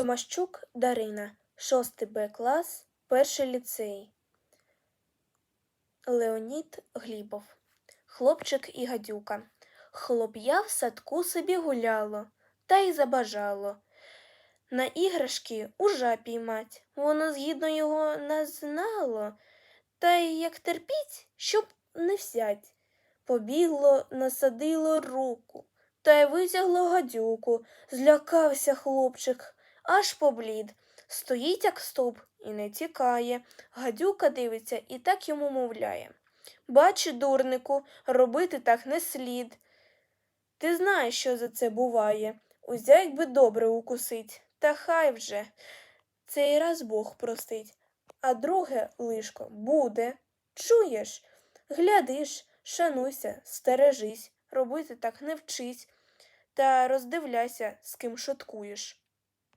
Томащук Дарина, 6 Б клас, перший ліцей. Леонід Глібов. Хлопчик і гадюка. Хлоп'я в садку собі гуляло, та й забажало. На іграшки ужа піймать, воно згідно його не знало, та й як терпіть, щоб не взять. Побігло, насадило руку, та й витягло гадюку. Злякався хлопчик, аж поблід. Стоїть, як стовп, і не тікає. Гадюка дивиться і так йому мовляє. Бач, дурнику, робити так не слід. Ти знаєш, що за це буває. Узять би добре укусить, та хай вже. Цей раз Бог простить, а друге лишко буде. Чуєш? Глядиш, шануйся, стережись, робити так не вчись, та роздивляйся, з ким шуткуєш.